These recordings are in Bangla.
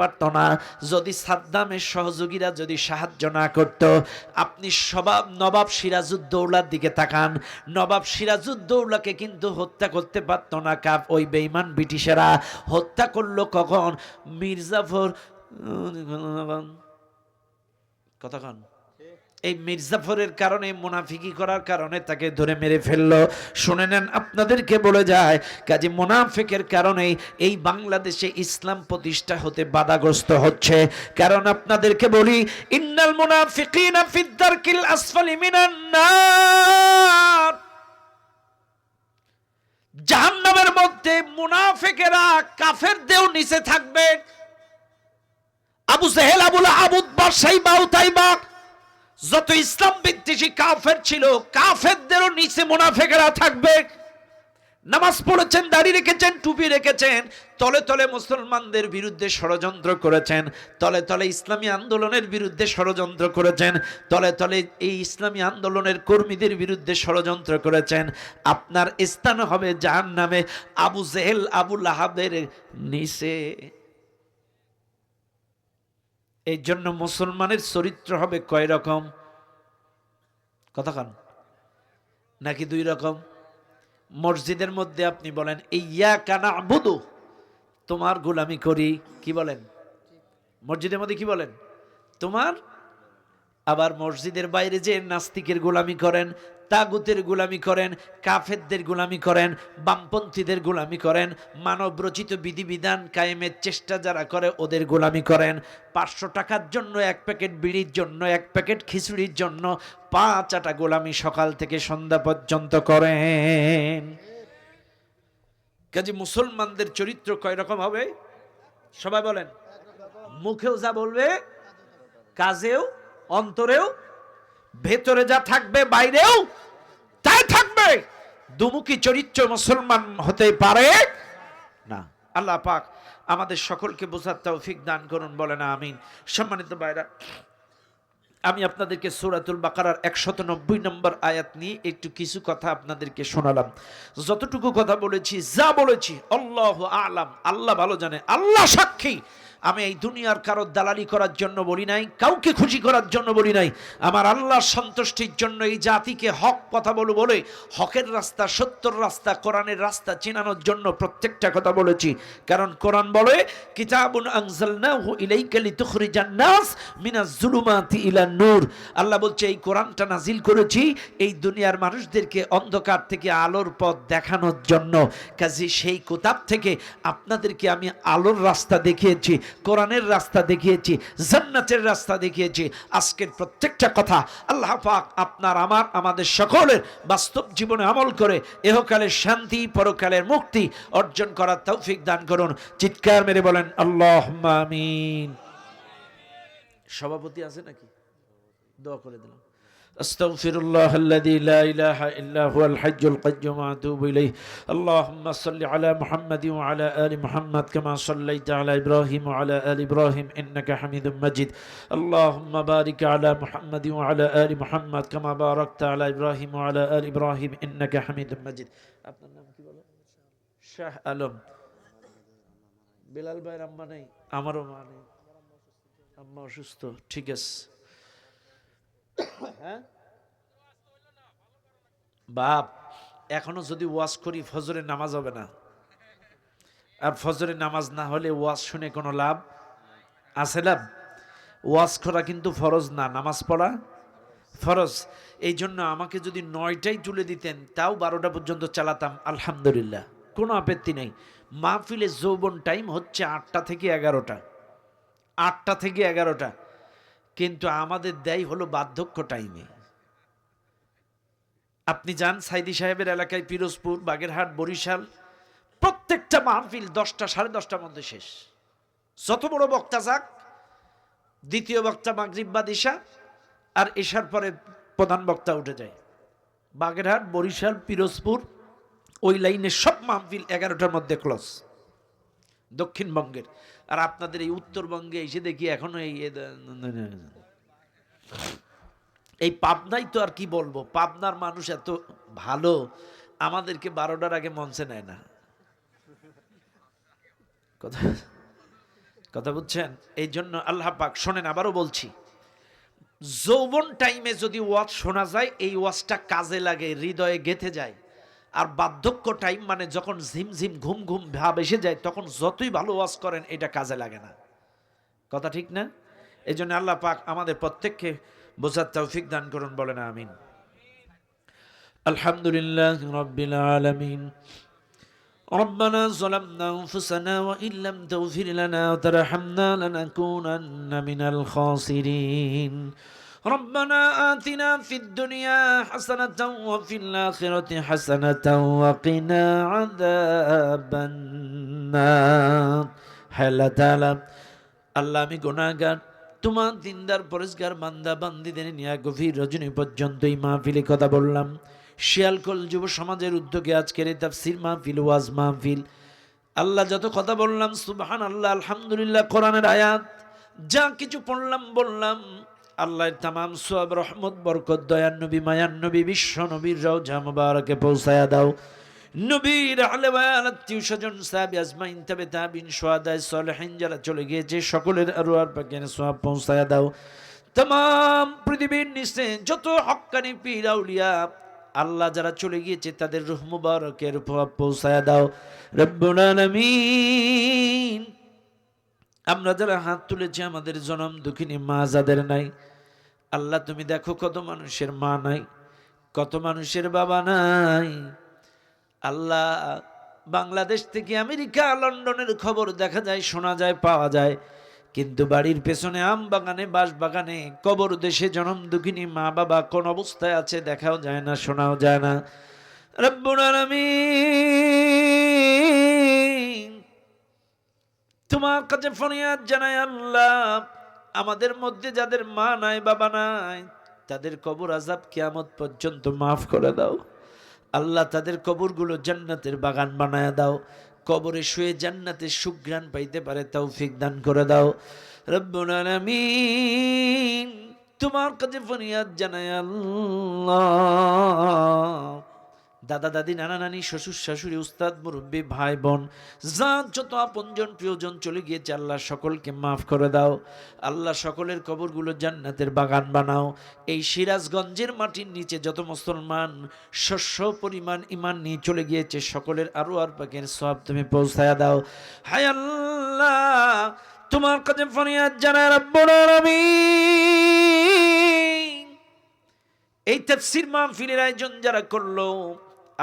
পারত না। যদি সাদ্দামের সহযোগীরা যদি সাহায্য না করত, আপনি সবাব নবাব সিরাজুদ্দৌলার দিকে তাকান। নবাব সিরাজুদ্দৌলাকে কিন্তু হত্যা করতে পারত না কাপ ওই বেইমান ব্রিটিশেরা। হত্যা করল কখন? মির্জাফর কতক্ষণ এই মির্জাফরের কারণে, মুনাফিকি করার কারণে তাকে ধরে মেরে ফেলল। শুনে নেন, আপনাদেরকে বলে যায়, কাজে মুনাফিকের কারণে এই বাংলাদেশে ইসলাম প্রতিষ্ঠা হতে বাধাগ্রস্ত হচ্ছে। কারণ আপনাদেরকে বলি, ইন্নাল মুনাফিকিনা ফিদ্দারকিল আসফালি মিনান নার। জাহান্নামের মধ্যে মুনাফিকেরা কাফেরদেরও নিচে থাকবে। আবু সেহেল আবুল আবুদ বাসাই বাউ তাইবা যত ইসলাম বিদ্বেষী কাফের ছিল, কাফেরদেরও নিচে মুনাফেকেরা থাকবে। নামাজ পড়েছেন, দাড়ি রেখেছেন, টুপি রেখেছেন, তলে তলে মুসলমানদের বিরুদ্ধে ষড়যন্ত্র করেছেন, তলে তলে ইসলামী আন্দোলনের বিরুদ্ধে ষড়যন্ত্র করেছেন, তলে তলে এই ইসলামী আন্দোলনের কর্মীদের বিরুদ্ধে ষড়যন্ত্র করেছেন। আপনার স্থান হবে যার নামে আবু জেহেল, আবু লাহাবের নিচে। এই জন্য মুসলমানের চরিত্র হবে কয় রকম? কতক্ষণ নাকি দুই রকম? মসজিদের মধ্যে আপনি বলেন ইয়া কানা বুধু তোমার গোলামি করি। কি বলেন? মসজিদের মধ্যে কি বলেন? তোমার? আবার মসজিদের বাইরে যে নাস্তিকের গোলামি করেন তাগুতের গোলামি করেন, কাফেরদের গোলামি করেন, বামপন্থীদের গোলামি করেন, মানবরচিত বিধিবিধান কায়েমের চেষ্টা যারা করে, ওদের গোলামি করেন। পাঁচশো টাকার জন্য এক প্যাকেট বিড়ির জন্য, এক প্যাকেট খিচুড়ির জন্য পাঁচ আটা গোলামি সকাল থেকে সন্ধ্যা পর্যন্ত করেন। কাজে মুসলমানদের চরিত্র কয় রকম হবে? সবাই বলেন। মুখেও যা বলবে, কাজেও, অন্তরেও ভেতরে যা থাকবে বাইরেও, তাই থাকবে। দুমুখী চরিত্র মুসলমান হতে পারে না। আল্লাহ পাক আমাদের সকলকে বোঝার তৌফিক দান করুন বলে না আমিন। সম্মানিত বাইরা আমি আপনাদেরকে সুরাতুল বাকারার একশত নব্বই নম্বর আয়াত নিয়ে একটু কিছু কথা আপনাদেরকে শোনালাম। যতটুকু কথা বলেছি, যা বলেছি, আল্লাহ আলাম, আল্লাহ ভালো জানে, আল্লাহ সাক্ষী। আমি এই দুনিয়ার কারও দালালি করার জন্য বলি নাই, কাউকে খুশি করার জন্য বলি নাই। আমার আল্লাহর সন্তুষ্টির জন্য এই জাতিকে হক কথা বলো বলে, হকের রাস্তা, সত্যর রাস্তা, কোরআনের রাস্তা চেনানোর জন্য প্রত্যেকটা কথা বলেছি। কারণ কোরআন বলে ইলান নূর। আল্লাহ বলছে, এই কোরআনটা নাজিল করেছি এই দুনিয়ার মানুষদেরকে অন্ধকার থেকে আলোর পথ দেখানোর জন্য। কাজে সেই কোতাব থেকে আপনাদেরকে আমি আলোর রাস্তা দেখিয়েছি। কোরআনের রাস্তা দেখিয়েছি, জান্নাতের রাস্তা দেখিয়েছি। আজকের প্রত্যেকটা কথা আল্লাহ পাক আপনার, আমার, আমাদের সকলের বাস্তব জীবনে আমল করে এহকালের শান্তি, পরকালের মুক্তি অর্জন করার তৌফিক দান করুন। চিৎকার মেরে বলেন আল্লাহ আমিন। সভাপতি আছে নাকি? দোয়া করে দিলাম। أستغفر الله الذي لا إله إلا هو الحج القيوم وأتوب إليه اللهم صل على محمد وعلى آل محمد كما صليت على إبراهيم وعلى آل إبراهيم إنك حميد مجيد اللهم بارك على محمد وعلى آل محمد كما باركت على إبراهيم وعلى آل إبراهيم إنك حميد مجيد আপনার নাম কি বলো শাহ আলম বিলাল ভাইয়ের আম্মা নেই আমারও মা নেই আম্মা অসুস্থ ঠিক আছে হ্যাঁ? বাপ, এখনও যদি ওয়াজ করি, ফজরের নামাজ হবে না। আর ফজরের নামাজ না হলে ওয়াজ শুনে কোনো লাভ আছে লাভ? ওয়াজ করা কিন্তু ফরজ না, নামাজ পড়া ফরজ। এই জন্য আমাকে যদি নয়টাই তুলে দিতেন, তাও বারোটা পর্যন্ত চালাতাম, আলহামদুলিল্লাহ। কোনো আপত্তি নেই। মাহফিলের যৌবন টাইম হচ্ছে আটটা থেকে এগারোটা। আটটা থেকে এগারোটা। কিন্তু আমাদের দেয় হলো বার্ধক্য টাইমে আপনি যান সাইদি সাহেবের এলাকায় পিরোজপুর, বাগেরহাট, বরিশাল, প্রত্যেকটা মাহফিল দশটা, সাড়ে দশটার মধ্যে শেষ। যত বড় বক্তা যাক, দ্বিতীয় বক্তা মাগরিব বা দিশা, আর এসার পরে প্রধান বক্তা উঠে যায়। বাগেরহাট, বরিশাল, পিরোজপুর, ওই লাইনে সব মাহফিল এগারোটার মধ্যে ক্লোজ দক্ষিণবঙ্গের। আর আপনাদের এই উত্তরবঙ্গে এসে দেখি এখনও এই এই পাবনাই তো আর কি বলব? পাবনার মানুষ এত ভালো, আমাদেরকে বারোটার আগে মঞ্চে নেয় না। কথা কথা বুঝছেন? এই জন্য আল্লাহ পাক, শোনেন, আবারও বলছি। যৌবন টাইমে যদি ওয়াজ শোনা যায়, এই ওয়াজটা কাজে লাগে, হৃদয়ে গেথে যায়। আর বার্ধক্য টাইম মানে যখন ঝিমঝিম ঘুম ঘুম ভাব এসে যায় তখন যতই ভালো ওয়াজ করেন এটা কাজে লাগে না কথা ঠিক না এই জন্য আল্লাহ পাক আমাদের প্রত্যেককে বোঝার তৌফিক দান করুন বলেন আমিন আলহামদুলিল্লাহ রব্বিল আলামিন ربنا ظلمنا أنفسنا وإن لم تغفر لنا وترحمنا لنكونن من الخاسرين ربنا آتنا في الدنيا حسنة وفي الآخرة حسنة وقنا عذاب النار حلا تعالى আল্লাহ আমি গুণাগার তোমার দিনদার পরিষ্কার বান্দা বান্দিদের নিয়ে গভীর রজনী পর্যন্ত এই মাহফিলে কথা বললাম শিয়ালকল যুব সমাজের উদ্যোগে আজকের এই তাফসির মাহফিল ওয়াজ মাহফিল আল্লাহ যত কথা বললাম সুবহান আল্লাহ আলহামদুলিল্লাহ কোরআনের আয়াত যা কিছু পড়লাম বললাম আল্লাহর তামাম সব রহমত, বরকত দয়ান নবী মায়ান নবী, বিশ্ব নবীর রওজা মুবারকে পৌঁছায়া দাও। নবীর আলে আত্মীয় স্বজন, সাহাবি, আজমাইন, তবে তাবিন সোয়াদায় সলেহিন যারা চলে গিয়েছে, সকলের আরও আর পাকেন সোয়াব পৌঁছায়া দাও। তাম পৃথিবীর নিচে যত হক্কানি পীর, আউলিয়া, আল্লাহ যারা চলে গিয়েছে, তাদের রুহ মুবারকের প্রভাব পৌঁছায়া দাও। রব্বুল আমরা যারা হাত তুলেছি, আমাদের জনম দুঃখিনী মা, যাদের নাই আল্লাহ, তুমি দেখো কত মানুষের মা নাই, কত মানুষের বাবা নাই। আল্লাহ, বাংলাদেশ থেকে আমেরিকা, লন্ডনের খবর দেখা যায়, শোনা যায়, পাওয়া যায়। কিন্তু বাড়ির পেছনে আম বাগানে, বাঁশ বাগানে, কবর দেশে জনম দুঃখিনী মা বাবা কোন অবস্থায় আছে দেখাও যায় না, শোনাও যায় না। তোমার কাছে ফরিয়াদ জানাই আল্লাহ আমাদের মধ্যে যাদের মা নাই, বাবা নাই, তাদের কবর আজাব কেয়ামত পর্যন্ত মাফ করে দাও। আল্লাহ তাদের কবরগুলো জান্নাতের বাগান বানায় দাও। কবরে শুয়ে জান্নাতের সুঘ্রাণ পাইতে পারে তৌফিক দান করে দাও। রব্বুল তোমার কাছে ফরিয়াদ জানাই আল্লাহ। দাদা, দাদি, নানা, নানি, শ্বশুর, শাশুড়ি, উস্তাদ, মুরব্বী, ভাই, বোন যা যত আপনজন প্রিয়জন চলে গিয়েছে, আল্লাহ সকলকে মাফ করে দাও। আল্লাহ সকলের কবরগুলো জান্নাতের বাগান বানাও। এই সিরাজগঞ্জের মাটির নিচে যত মুসলমান শস্য পরিমাণ ইমান নিয়ে চলে গিয়েছে, সকলের আরও আর পাকের সব তুমি পৌঁছায়া দাও। হায় আল্লাহ, তোমার কাছে ফরিয়াদ জানায় রব্বুল আলামিন। এই তাফসীর মাহফিলের আয়োজন যারা করল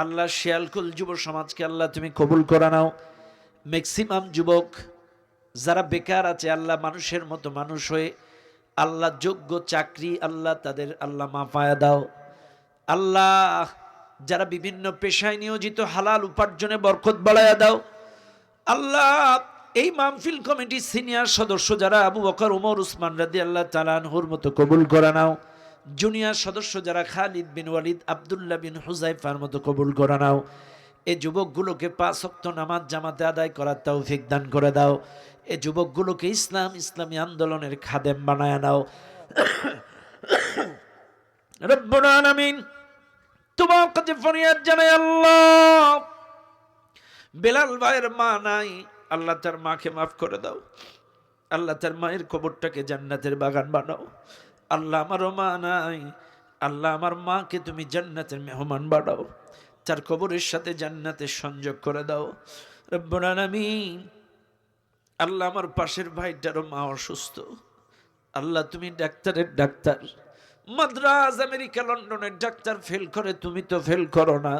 আল্লাহ শিয়ালকুল যুব সমাজকে আল্লাহ তুমি কবুল করে নাও। ম্যাক্সিমাম যুবক যারা বেকার আছে, আল্লাহ মানুষের মতো মানুষ হয়ে আল্লাহ যোগ্য চাকরি আল্লাহ তাদের আল্লাহ মাফায়া দাও। আল্লাহ যারা বিভিন্ন পেশায় নিয়োজিত হালাল উপার্জনে বরকত বাড়ায়া দাও। আল্লাহ এই মামফিল কমিটির সিনিয়র সদস্য যারা আবু বকর, উমর, উসমান রাদি আল্লাহ তালানহুর মতো কবুল করে নাও। জুনিয়র সদস্য যারা খালিদ বিন ওয়ালিদ, আবদুল্লাহ বিন হুজাইফার মতো কবুল করে নাও। এই যুবকগুলোকে পাঁচ অক্ত নামাজ জামাতে আদায় করার তৌফিক দান করে দাও। এই যুবকগুলোকে ইসলাম, ইসলামী আন্দোলনের খাদেম বানায় নাও। তোমার কাছে আল্লাহ। বেলাল ভাইয়ের মা নাই, আল্লাহ তার মাকে মাফ করে দাও। আল্লাহ তার মায়ের কবরটাকে জান্নাতের বাগান বানাও। আল্লাহ আমারও মা নাই। আল্লাহ আমার মাকে তুমি জান্নাতের মেহমান বাড়াও তার কবরের সাথে জান্নাতের সংযোগ করে দাও। রব্বুল আলামিন, আল্লাহ আমার পাশের ভাইটারও মা অসুস্থ। আল্লাহ তুমি ডাক্তারের ডাক্তার। মাদ্রাজ, আমেরিকা, লন্ডনের ডাক্তার ফেল করে তুমি তো ফেল করো না।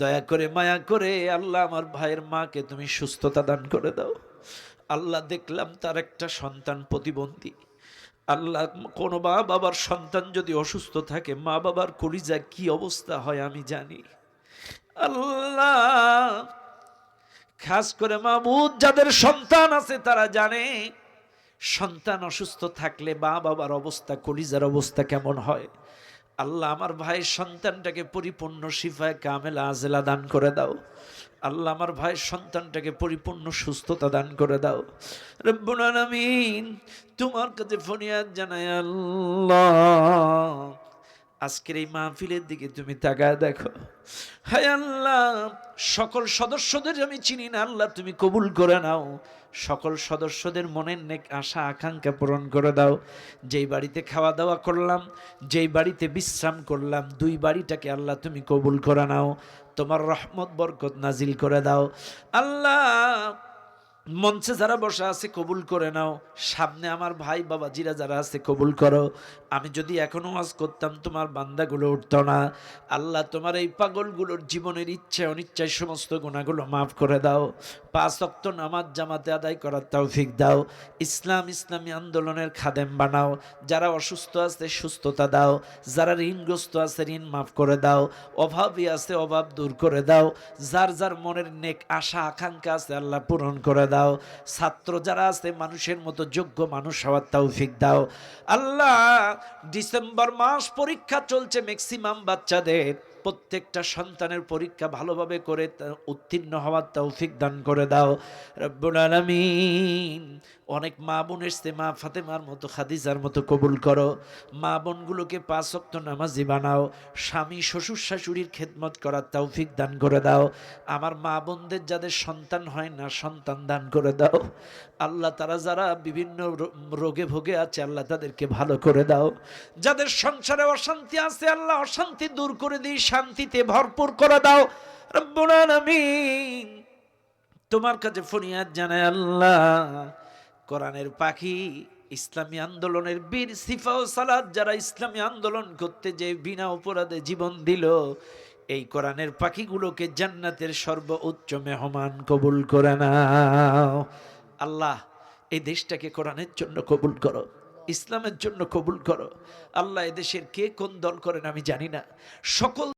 দয়া করে, মায়া করে আল্লাহ আমার ভাইয়ের মাকে তুমি সুস্থতা দান করে দাও। আল্লাহ দেখলাম তার একটা সন্তান প্রতিবন্ধী। আল্লাহ কোনো মা বাবার সন্তান যদি অসুস্থ থাকে, মা বাবার কলিজা কি অবস্থা হয় আমি জানি। আল্লাহ, খাস করে মামুদ, যাদের সন্তান আছে তারা জানে, সন্তান অসুস্থ থাকলে মা বাবার অবস্থা, কলিজার অবস্থা কেমন হয়। আল্লাহ আমার ভাইয়ের সন্তানটাকে পরিপূর্ণ শিফায় কামেলা আজেলা দান করে দাও। আল্লাহ আমার ভাইয়ের সন্তানটাকে পরিপূর্ণ সুস্থতা দান করে দাও। রব্বুল আলামিন, তোমার কাছে ফরিয়াদ জানাই আল্লাহ। আজকের এই মাহফিলের দিকে তুমি তাকায় দেখো। হায় আল্লাহ, সকল সদস্যদের আমি চিনি না। আল্লাহ, তুমি কবুল করে নাও। সকল সদস্যদের মনের নেক আশা, আকাঙ্ক্ষা পূরণ করে দাও। যেই বাড়িতে খাওয়া দাওয়া করলাম, যেই বাড়িতে বিশ্রাম করলাম, দুই বাড়িটাকে আল্লাহ তুমি কবুল করে নাও। তোমার রহমত, বরকত নাজিল করে দাও। আল্লাহ মঞ্চে যারা বসে আছে, কবুল করে নাও। সামনে আমার ভাই বাবা বাবাজিরা যারা আছে, কবুল করো। আমি যদি এখনও আজ করতাম, তোমার বান্দাগুলো উঠতো না। আল্লাহ, তোমার এই পাগলগুলোর জীবনের ইচ্ছে, অনিচ্ছায় সমস্ত গুণাগুলো মাফ করে দাও। পাঁচ অক্ত নামাজ জামাতে আদায় করার তৌফিক দাও। ইসলাম, ইসলামী আন্দোলনের খাদেম বানাও। যারা অসুস্থ আছে, সুস্থতা দাও। যারা ঋণগ্রস্ত আছে, ঋণ মাফ করে দাও। অভাবই আছে, অভাব দূর করে দাও। যার যার মনের নেক আশা, আকাঙ্ক্ষা আছে, আল্লাহ পূরণ করে দাও। ছাত্র যারা আছে, মানুষের মতো যোগ্য মানুষ হওয়ার তৌফিক দাও। আল্লাহ, ডিসেম্বর মাস পরীক্ষা চলছে ম্যাক্সিমাম বাচ্চাদের। প্রত্যেকটা সন্তানের পরীক্ষা ভালোভাবে করে উত্তীর্ণ হওয়ার তৌফিক দান করে দাও। রব্বুল আলামিন। অনেক মা বোন এসছে, মা ফাতেমার মতো, খাদিজার মতো কবুল করো। মা বোনগুলোকে পাঁচ অক্ত নামাজি বানাও। স্বামী, শ্বশুর, শাশুড়ির খেদমত করার তৌফিক দান করে দাও। আমার মা বোনদের যাদের সন্তান হয় না, সন্তান দান করে দাও। আল্লাহ তারা যারা বিভিন্ন রোগে ভোগে আছে, আল্লাহ তাদেরকে ভালো করে দাও। যাদের সংসারে অশান্তি আছে, আল্লাহ অশান্তি দূর করে দিই শান্তিতে ভরপুর করে দাও। তোমার কাছে ফরিয়াদ জানায় আল্লাহ। কোরআনের পাখি, ইসলামী আন্দোলনের বীর সিফা ও সালাদ যারা ইসলামী আন্দোলন করতে যে বিনা অপরাধে জীবন দিল, এই কোরআনের পাখিগুলোকে জান্নাতের সর্বোচ্চ মেহমান কবুল করে নাও। আল্লাহ, এই দেশটাকে কোরআনের জন্য কবুল করো, ইসলামের জন্য কবুল করো। আল্লাহ এদেশের কে কোন দল করেন আমি জানি না। সকল